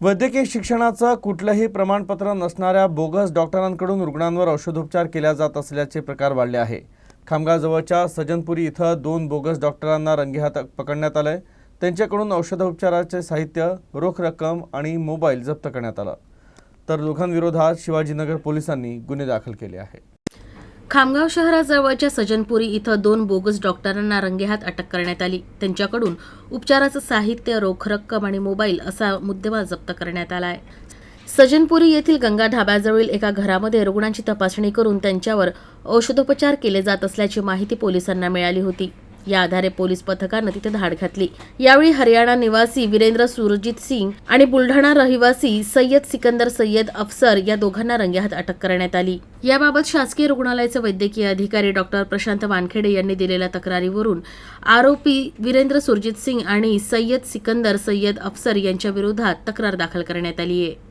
वैद्यकीय शिक्षणाचं कुठलंही प्रमाणपत्र नसणाऱ्या बोगस डॉक्टरांकडून रुग्णांवर औषधोपचार केल्या जात असल्याचे प्रकार वाढले आहे. खामगावजवळच्या सजनपुरी इथं दोन बोगस डॉक्टरांना रंगेहात पकडण्यात आलंय. त्यांच्याकडून औषधोपचाराचे साहित्य रोख रक्कम आणि मोबाईल जप्त करण्यात आला. तर दोघांविरोधात शिवाजीनगर पोलिसांनी गुन्हे दाखल केले आहे खामगाव शहराजवळच्या सजनपुरी इथं दोन बोगस डॉक्टरांना रंगेहात अटक करण्यात आली. त्यांच्याकडून उपचाराचं साहित्य रोख रक्कम आणि मोबाईल असा मुद्देमाल जप्त करण्यात आला आहे सजनपुरी येथील गंगा ढाब्याजवळील एका घरामध्ये रुग्णांची तपासणी करून त्यांच्यावर औषधोपचार केले जात असल्याची माहिती पोलिसांना मिळाली होती. या आधारे पोलीस पथकानं तिथे धाड घातली. यावेळी हरियाणा निवासी वीरेंद्र सुरजित सिंग आणि बुलढाणा रहिवासी सय्यद सिकंदर सय्यद अफसर या दोघांना रंगेहात अटक करण्यात आली. याबाबत शासकीय रुग्णालयाचे वैद्यकीय अधिकारी डॉक्टर प्रशांत वानखेडे यांनी दिलेल्या तक्रारीवरून आरोपी वीरेंद्र सुरजित सिंग आणि सय्यद सिकंदर सय्यद अफसर यांच्या विरोधात तक्रार दाखल करण्यात आली आहे